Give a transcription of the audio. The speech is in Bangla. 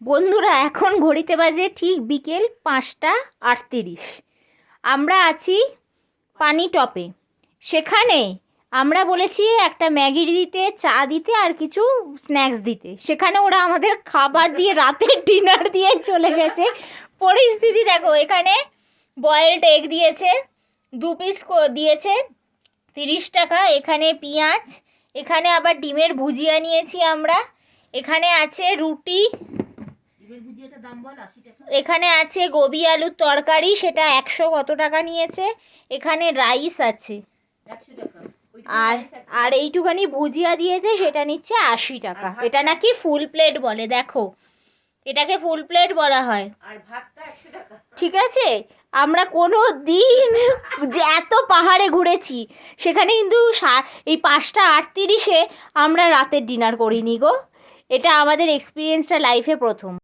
বন্ধুরা, এখন ঘড়িতে বাজে ঠিক বিকেল পাঁচটা আটতিরিশ। আমরা আছি পানি টপে। সেখানে আমরা বলেছি একটা ম্যাগি দিতে, চা দিতে আর কিছু স্ন্যাক্স দিতে। সেখানে ওরা আমাদের খাবার দিয়ে রাতের ডিনার দিয়ে চলে গেছে। পরিস্থিতি দেখো, এখানে বয়েলড এগ দিয়েছে, দু পিস দিয়েছে তিরিশ টাকা, এখানে পেঁয়াজ, এখানে আবার ডিমের ভুজিয়া নিয়েছি আমরা। এখানে আছে রুটি এখানে আছে গোবি আলুর তরকারি সেটা একশো কত টাকা নিয়েছে? এখানে রাইস আছে। আর আর এইটুখানি ভুজিয়া দিয়েছে সেটা নিচ্ছে আশি টাকা। এটা নাকি ফুল প্লেট বলে দেখো। এটাকে ফুল প্লেট বলা হয়। আর ভাতটা টাকা। ঠিক আছে? আমরা কোনো দিন যে এত পাহাড়ে ঘুরেছি সেখানে কিন্তু এই পাঁচটা আটতিরিশে আমরা রাতের ডিনার করিনি গো। এটা আমাদের এক্সপিরিয়েন্সটা লাইফে প্রথম।